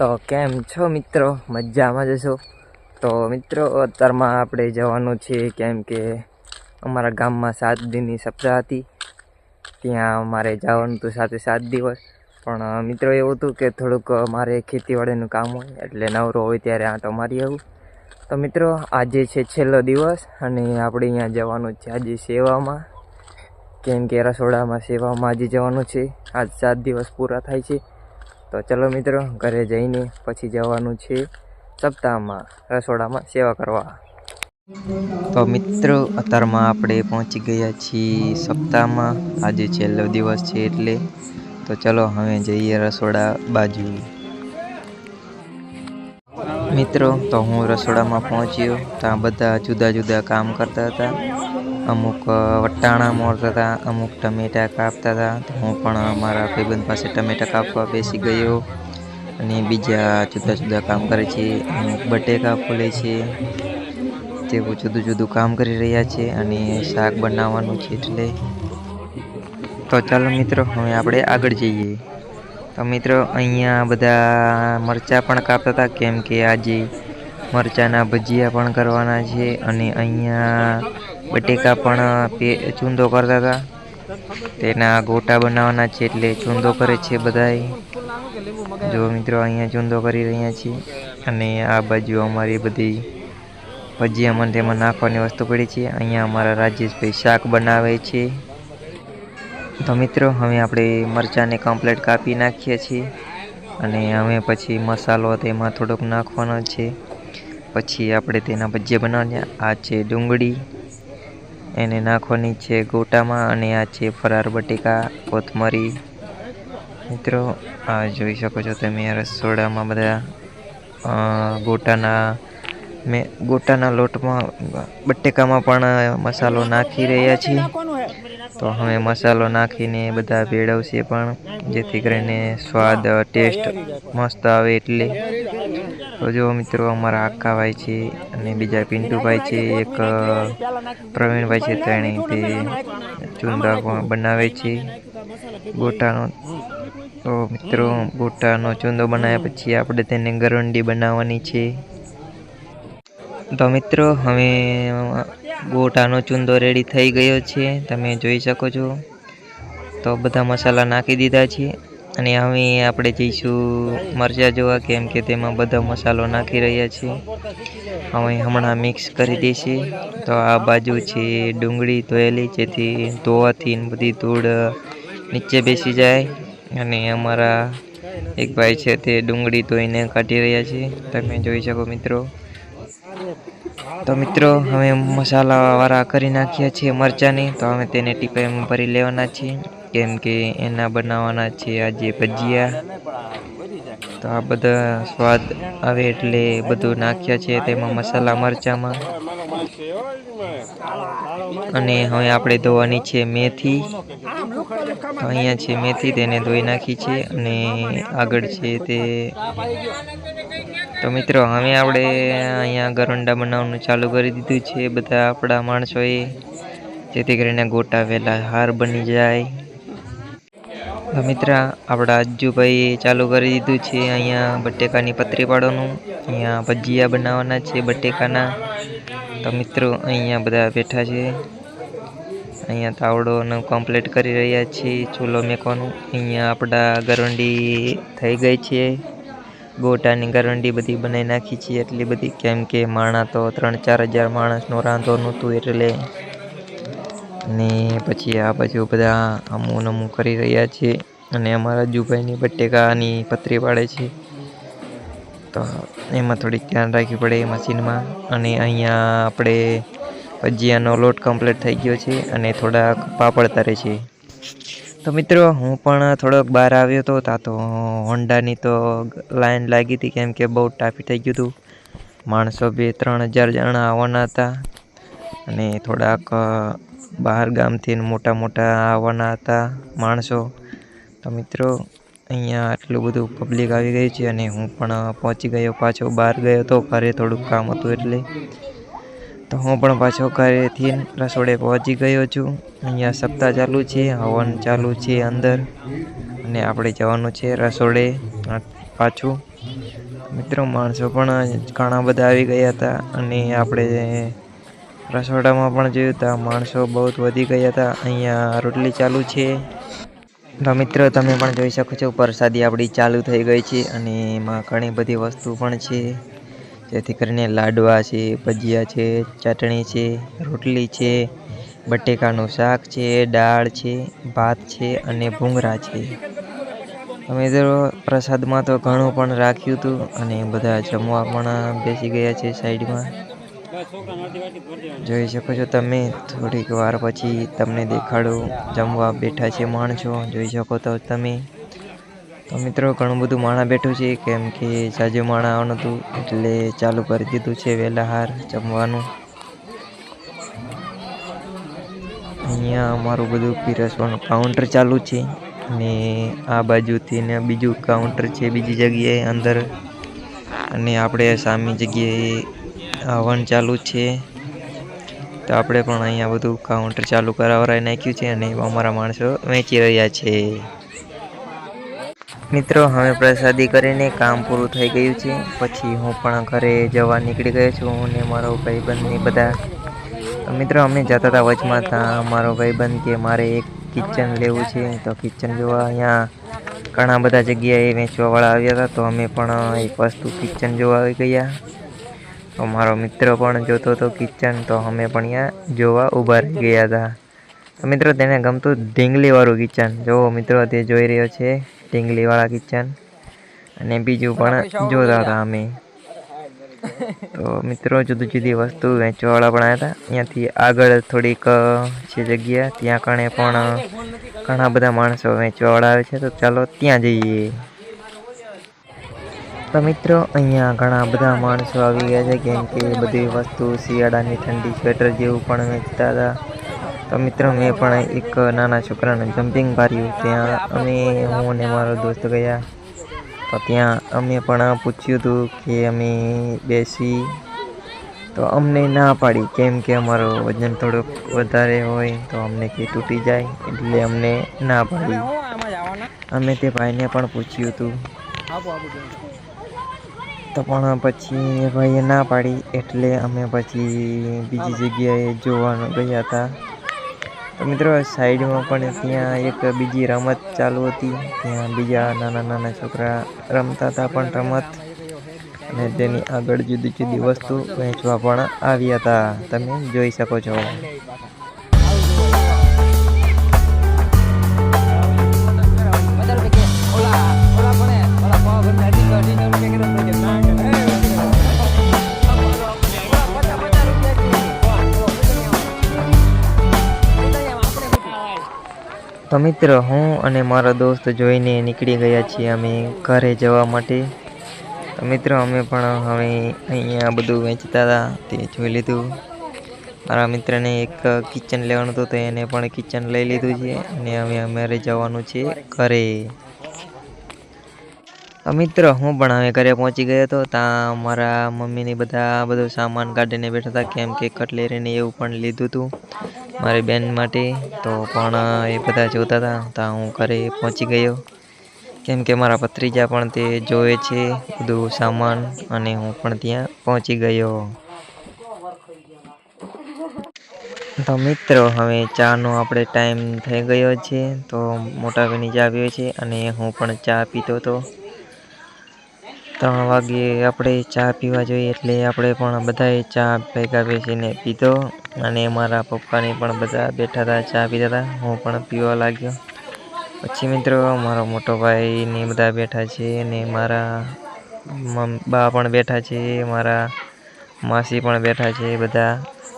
તો કેમ છો મિત્રો? મજામાં જશો તો મિત્રો, અત્યારમાં આપણે જવાનું છે કેમ કે અમારા ગામમાં સાત દિનની સપ્તાહ હતી. ત્યાં અમારે જવાનું હતું સાથે સાત દિવસ. પણ મિત્રો, એવું હતું કે થોડુંક મારે ખેતીવાડીનું કામ હોય એટલે નવરો હોય ત્યારે આંટો મારી આવું. તો મિત્રો, આજે છે છેલ્લો દિવસ અને આપણે અહીંયા જવાનું છે આજે સેવામાં. કેમ કે રસોડામાં સેવામાં આજે જવાનું છે. આજ સાત દિવસ પૂરા થાય છે. તો ચલો મિત્રો, ઘરે જઈને પછી જવાનું છે સપ્તાહમાં, રસોડામાં સેવા કરવા. તો મિત્રો, અત્યારમાં આપણે પહોંચી ગયા છીએ સપ્તાહમાં. આજે છેલ્લો દિવસ છે એટલે. તો ચલો હવે જઈએ રસોડા બાજુ. મિત્રો, તો હું રસોડામાં પહોંચ્યો. ત્યાં બધા જુદા જુદા કામ કરતા હતા. અમુક વટાણા મોરતા હતા અમુક ટમેટા કાપતા હતા તો હું પણ મારા ભાઈબંધ પાસે ટમેટા કાપવા બેસી ગયો અને બીજા જુદા જુદા કામ કરે છે. અમુક બટેકા ફોલે છે. તેવું જુદું જુદું કામ કરી રહ્યા છે અને શાક બનાવવાનું છે એટલે. તો ચાલો મિત્રો, હવે આપણે આગળ જઈએ. તો મિત્રો, અહીંયા બધા મરચાં પણ કાપતા હતા કેમ કે આજે મરચાંના ભજીયા પણ કરવાના છે અને અહીંયા બટેકા પણ ચૂંદો કરતા હતા. તેના ગોટા બનાવવાના છે એટલે ચૂંદો કરે છે બધાય જો મિત્રો, અહીંયા ચૂંદો કરી રહ્યા છીએ. અને આ બાજુ અમારી બધી ભજીયા મને તેમાં નાખવાની વસ્તુ પડી છે. અહીંયા અમારા રાજેશભાઈ શાક બનાવે છે. તો મિત્રો, હવે આપણે મરચાંને કમ્પ્લેટ કાપી નાખીએ છીએ. અને હવે પછી મસાલો તેમાં થોડોક નાખવાનો છે. પછી આપણે તેના ભજીયા બનાવ્યા આ છે ડુંગળી. એને નાખવાની છે ગોટામાં અને આ છે ફરાર બટેકા, કોથમરી. મિત્રો, આ જોઈ શકો છો તમે રસોડામાં બધા ગોટાના, મેં, ગોટાના લોટમાં, બટેકામાં પણ મસાલો નાખી રહ્યા છીએ. તો હવે મસાલો નાખીને બધા ભેળવશે પણ, જેથી કરીને સ્વાદ ટેસ્ટ મસ્ત આવે એટલે. તો જો મિત્રો અમારા આકાભાઈ છે અને બીજા પિન્ટુભાઈ છે, એક પ્રવીણભાઈ છે, તેણે તે ચુંદા પણ બનાવે છે. ગોટાનો, તો મિત્રો, ગોટાનો ચૂંદો બનાવ્યા પછી આપણે તેને ગરંડી બનાવવાની છે. તો મિત્રો, હવે, ગોટાનો ચૂંદો રેડી થઈ ગયો છે. તમે જોઈ શકો છો. તો બધા મસાલા નાખી દીધા છે. અને હવે આપણે જઈશું મરચાં જોવા, કેમ કે તેમાં બધો મસાલો નાખી રહ્યા છે હવે હમણાં મિક્સ કરી દઈશે. તો આ બાજુ છે ડુંગળી ધોયેલી, જેથી ધોવાથી બધી ધૂળ નીચે બેસી જાય. અને અમારા એક ભાઈ છે તે ડુંગળી ધોઈને કાઢી રહ્યા છે. તમે જોઈ શકો મિત્રો. તો મિત્રો, હવે મસાલાવાળા કરી નાખ્યા છીએ મરચાંની. તો અમે તેને ટીપાઈમાં ભરી લેવાના છે કેમ કે એના બનાવવાના છે આજે ભજીયા. તો આ બધા સ્વાદ આવે એટલે બધું નાખ્યા છે તેમાં મસાલા મરચાંમાં. અને હવે આપણે ધોવાની છે મેથી. અહીંયા છે મેથી, તેને ધોઈ નાખી છે અને આગળ છે તે તો મિત્રો, હવે આપણે અહીંયા ગરંડા બનાવવાનું ચાલુ કરી દીધું છે. બધા આપણા માણસોએ, જેથી કરીને ગોટા વહેલા હાર બની જાય. મિત્ર, આપણા અજ્જુભાઈએ ચાલુ કરી દીધું છે અહીંયા બટેકાની પતરી પાડવાનું અહીંયા ભજીયા બનાવવાના છે બટેકાના. તો મિત્રો, અહીંયા બધા બેઠા છે. અહીંયા તાવડોનું કમ્પ્લીટ કરી રહ્યા છીએ ચૂલો મેકવાનું. અહીંયા આપણા ગરંડી થઈ ગઈ છે. ગોટાની ગરંડી બધી બનાવી નાખી છે. એટલી બધી કેમ કે માણા તો ત્રણ ચાર હજાર માણસનું રાંધો નહોતું એટલે ને પછી આ બાજુ બધા અમું નમું કરી રહ્યા છે અને અમારા જુભાઈની બટેકાની પતરી પાડે છે. તો એમાં થોડીક ધ્યાન રાખવી પડે મશીનમાં. અને અહીંયા આપણે ભજીયાનો લોટ કમ્પ્લીટ થઈ ગયો છે અને થોડાક પાપડ તરે છે. તો મિત્રો, હું પણ થોડોક બહાર આવ્યો હતો ત્યાં તો હોન્ડાની તો લાઈન લાગી હતી કેમ કે બહુ ટ્રાફિક થઈ ગયું હતું. માણસો બે ત્રણ હજાર જણા આવવાના હતા. અને થોડાક બહાર ગામથી મોટા મોટા આવવાના હતા માણસો. તો મિત્રો, અહીંયા આટલું બધું પબ્લિક આવી ગઈ છે અને હું પણ પહોંચી ગયો પાછો બહાર ગયો હતો ઘરે થોડુંક કામ હતું એટલે. તો હું પણ પાછો ઘરેથી રસોડે પહોંચી ગયો છું. અહીંયા સપ્તાહ ચાલુ છે, હવન ચાલુ છે અંદર. અને આપણે જવાનું છે રસોડે પાછું. મિત્રો, માણસો પણ ઘણા બધા આવી ગયા હતા અને આપણે રસોડામાં પણ જોયું તો, માણસો બહુ વધી ગયા હતા અહીંયા રોટલી ચાલુ છે. તો મિત્રો, તમે પણ જોઈ શકો છો પ્રસાદી આપણી ચાલુ થઈ ગઈ છે અને એમાં ઘણી બધી વસ્તુ પણ છે. જેથી કરીને લાડવા છે, ભજીયા છે, ચટણી છે, રોટલી છે, બટેકાનું શાક છે, દાળ છે, ભાત છે અને ભૂંગરા છે. અમે તો પ્રસાદમાં તો ઘણું પણ રાખ્યું હતું અને બધા જમવા પણ બેસી ગયા છે સાઈડમાં. જોઈ શકો છો તમે, થોડીક વાર પછી તમને દેખાડું, જમવા બેઠા છે માણસો જોઈ શકો તો તમે. તો મિત્રો, ઘણું બધું માણા બેઠું છે, કેમ કે સાજુ માણા આવવાનું હતું એટલે ચાલુ કરી દીધું છે વહેલા હાર જમવાનું. અહીંયા અમારું બધું પીરસવાનું કાઉન્ટર ચાલુ છે અને આ બાજુથી ને બીજું કાઉન્ટર છે બીજી જગ્યાએ અંદર. અને આપણે સામી જગ્યાએ હવન ચાલુ છે. તો આપણે પણ અહીંયા બધું કાઉન્ટર ચાલુ કરાવરાઈ નાખ્યું છે અને અમારા માણસો વેચી રહ્યા છે. મિત્રો, હવે પ્રસાદી કરીને કામ પૂરું થઈ ગયું છે. પછી હું પણ ઘરે જવા નીકળી ગયો છું અને મારો ભાઈબંધ બધા. મિત્રો, અમે જતા હતા વચમાં ત્યાં મારો ભાઈબંધ કે મારે એક કિચન લેવું છે. તો કિચન જોવા અહીંયા ઘણા બધા જગ્યાએ વેચવાવાળા આવ્યા હતા. તો અમે પણ એક વસ્તુ કિચન જોવા આવી ગયા. તો મારો મિત્ર પણ જોતો હતો કિચન તો અમે પણ અહીંયા જોવા ઊભા રહી ગયા હતા. તો મિત્રો તેને ગમતું ઢીંગલીવાળું કિચન. જો મિત્રો તે જોઈ રહ્યો છે ઢીંગલીવાળા કિચન. અને બીજું પણ જોતા હતા અમે. તો મિત્રો જુદી જુદી વસ્તુ વેચવાવાળા પણ આવ્યા હતા. અહીંયાથી આગળ થોડીક છે જગ્યા. ત્યાં કણે પણ ઘણા બધા માણસો વેચવાવાળા આવે છે. તો ચાલો ત્યાં જઈએ. તો મિત્રો, અહીંયા ઘણા બધા માણસો આવી ગયા છે, કેમ કે બધી વસ્તુ શિયાળાની ઠંડી સ્વેટર જેવું પણ વેચતા હતા. તો મિત્રો, મેં પણ એક નાના છોકરાને જમ્પિંગ માર્યું. ત્યાં અમે, હું અને મારો દોસ્ત ગયા. તો ત્યાં અમે પણ પૂછ્યું હતું કે અમે બેસી. તો અમને ના પાડી, કેમ કે અમારો વજન થોડુંક વધારે હોય, તો અમને કે તૂટી જાય, એટલે અમને ના પાડી. અમે તે ભાઈને પણ પૂછ્યું હતું. તો પણ પછી ભાઈએ ના પાડી, એટલે અમે પછી બીજી જગ્યાએ જોવાનું ગયા હતા. તો મિત્રો, સાઈડમાં પણ ત્યાં એક બીજી રમત ચાલુ હતી. ત્યાં બીજા નાના નાના છોકરા રમતા હતા પણ રમત. અને તેની આગળ જુદી જુદી વસ્તુ વેચવા પણ આવ્યા હતા. તમે જોઈ શકો છો. તો મિત્ર, હું અને મારા દોસ્ત જોઈને નીકળી ગયા છીએ અમે ઘરે જવા માટે. તો મિત્ર, અમે પણ હવે અહીંયા બધું વેચતા હતા, તે જોઈ લીધું. મારા મિત્રને એક કિચન લેવાનું હતું, તો એને પણ કિચન લઈ લીધું છે અને હવે અમારે જવાનું છે ઘરે. મિત્ર, હું પણ હવે ઘરે પહોંચી ગયો હતો. ત્યાં મારા મમ્મીને બધા બધો સામાન કાઢીને બેઠા હતા, કેમ કે કટલેરીને એવું પણ લીધું હતું. મારી બેન માટે, તો પણ એ બધા જોતા હતા, તો હું ઘરે પહોંચી ગયો. કેમ કે મારા ભત્રીજા પણ તે જોવે છે બધું સામાન, અને હું પણ ત્યાં પહોંચી ગયો. તો મિત્રો, હવે ચાનો આપણે ટાઈમ થઈ ગયો છે, તો મોટા ભાઈની ચા પીવે છે, અને હું પણ ચા પીતો હતો. ત્રણ વાગે આપણે ચા પીવા જોઈએ એટલે આપણે પણ બધાએ ચા ભેગા બેસીને પીધો અને મારા પપ્પાને પણ બધા બેઠા હતા, ચા પીતા હતા. હું પણ પીવા લાગ્યો. પછી મિત્રો, મારો મોટો ભાઈ ને બધા બેઠા છે અને મારા બા પણ બેઠા છે, મારા માસી પણ બેઠા છે બધા.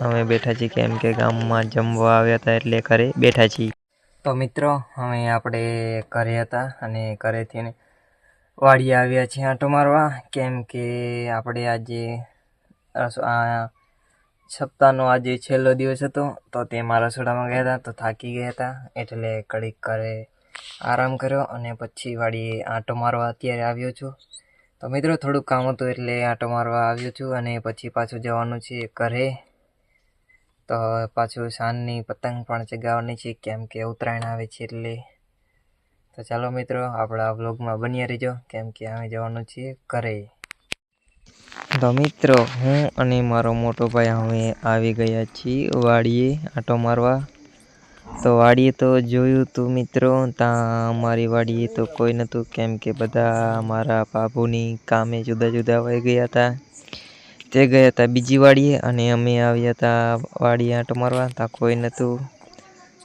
અમે બેઠા છીએ કેમ કે ગામમાં જમવા આવ્યા હતા એટલે ઘરે બેઠા છીએ. તો મિત્રો હવે આપણે ઘરે હતા અને ઘરેથી વાડીએ આવ્યા છીએ આંટો મારવા. કેમ કે આપણે આજે સપ્તાહનો આજે છેલ્લો દિવસ હતો, તો તેમાં રસોડામાં ગયા હતા, તો થાકી ગયા હતા, એટલે કડીક ઘરે આરામ કર્યો અને પછી વાડીએ આંટો મારવા અત્યારે આવ્યો છું. તો મિત્રો, થોડુંક કામ હતું એટલે આંટો મારવા આવ્યો છું અને પછી પાછું જવાનું છે ઘરે. તો પાછું સાંજની પતંગ પણ ચગાવવાની છે, કેમ કે ઉત્તરાયણ આવે છે એટલે તો ચાલો મિત્રો, આપણા વ્લોગમાં બન્યા રહીજો. કેમ કે અમે જવાનું છીએ ઘરે. તો મિત્રો, હું અને મારો મોટો ભાઈ અમે આવી ગયા છીએ વાડીએ આંટો મારવા. તો વાડીએ તો જોયું તું મિત્રો, ત્યાં અમારી વાડીએ તો કોઈ નહોતું. કેમ કે બધા મારા બાબુની કામે જુદા જુદા વહી ગયા હતા. તે ગયા હતા બીજી વાડીએ અને અમે આવ્યા હતા વાડીએ આંટો મારવા, ત્યાં કોઈ નહોતું.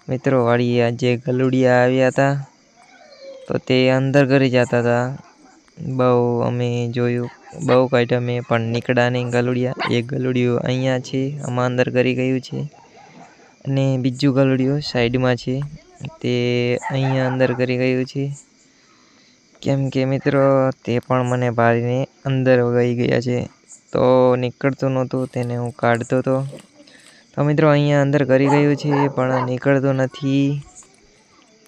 મિત્રો, વાડીએ આજે ગલુડિયા આવ્યા હતા. તો તે અંદર કરી જતા હતા બહુ અમે જોયું. બહુ કાઢ્યા મેં પણ નીકળ્યા નહીં ગલુડિયા. એક ગલુડિયું અહીંયા છે, આમાં અંદર કરી ગયું છે. અને બીજું ગલુડિયું સાઈડમાં છે. તે અહીંયા અંદર કરી ગયું છે. કેમ કે મિત્રો, તે પણ મને ભારીને અંદર વગાઈ ગયા છે. તો નીકળતું નહોતું, તેને હું કાઢતો હતો તો મિત્રો, અહીંયા અંદર કરી ગયું છે, પણ નીકળતું નથી.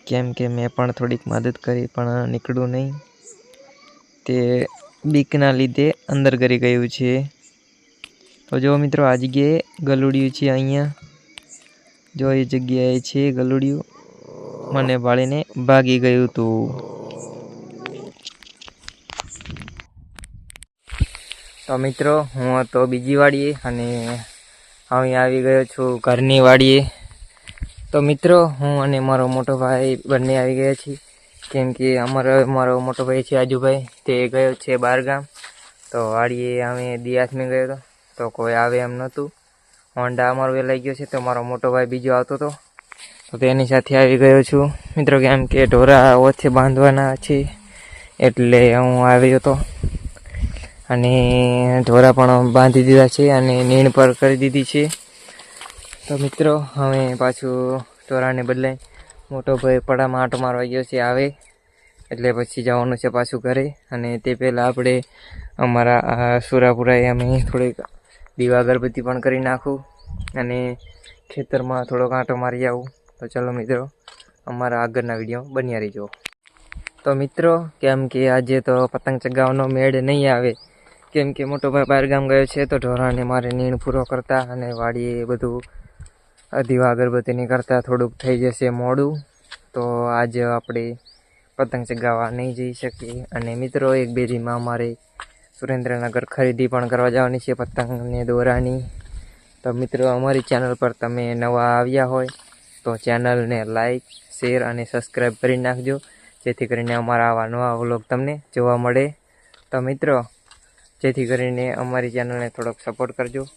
કેમ કે મેં પણ થોડીક મદદ કરી, પણ નીકળ્યું નહીં. તે બીકના લીધે અંદર કરી ગયું છે. તો જો મિત્રો આ જગ્યાએ ગલુડિયું છે અહીંયા. જો એ જગ્યાએ છે ગલુડિયું. મને ભાળીને ભાગી ગયું હતું તો મિત્રો, હું હતો બીજી વાડીએ અને હવે આવી ગયો છું ઘરની વાડીએ. તો મિત્રો, હું અને મારો મોટો ભાઈ બંને આવી ગયા છીએ. કેમ કે અમારો, મારો મોટો ભાઈ છે આજુભાઈ, તે ગયો છે બહારગામ તો વાડીએ અમે દિયાસમી ગયો હતો તો કોઈ આવે એમ નહોતું. હોન્ડા અમારો વેલાઈ ગયો છે, તો મારો મોટો ભાઈ બીજો આવતો હતો તો તેની સાથે આવી ગયો છું. મિત્રો, કેમ કે ઢોરા ઓછે બાંધવાના છે, એટલે હું આવ્યો હતો અને ઢોરા પણ બાંધી દીધા છે અને નીણ પર કરી દીધી છે. તો મિત્રો, હવે પાછું ઢોરાને બદલે મોટો ભાઈ પડામાં આંટો મારવા ગયો છે આવે. એટલે પછી જવાનું છે પાછું ઘરે. અને તે પહેલાં આપણે અમારા સુરાપુરાએ અમે થોડીક દીવા અગરબત્તી પણ કરી નાખું. અને ખેતરમાં થોડોક આંટો મારી આવું. તો ચલો મિત્રો, અમારા આગળના વીડિયો બન્યા રહીજો. તો મિત્રો, કેમ કે આજે તો પતંગ ચગાવવાનો મેળ નહીં આવે. કેમ કે મોટો ભાઈ બહાર ગામ ગયો છે, તો ઢોરાને મારે નીણ પૂરો કરતા અને વાડીએ બધું દીવા અગરબત્તીની કરતાં થોડુંક થઈ જશે મોડું. તો આજે આપણે પતંગ ચગાવવા નહીં જઈ શકીએ. અને મિત્રો, એક બેરીમાં અમારે સુરેન્દ્રનગર ખરીદી પણ કરવા જવાની છે પતંગને દોરાની. તો મિત્રો, અમારી ચેનલ પર તમે નવા આવ્યા હોય તો ચેનલને લાઈક, શેર અને સબસ્ક્રાઈબ કરી નાખજો. જેથી કરીને અમારા આવા નવા વ્લોગ તમને જોવા મળે. તો મિત્રો, જેથી કરીને અમારી ચેનલને થોડોક સપોર્ટ કરજો.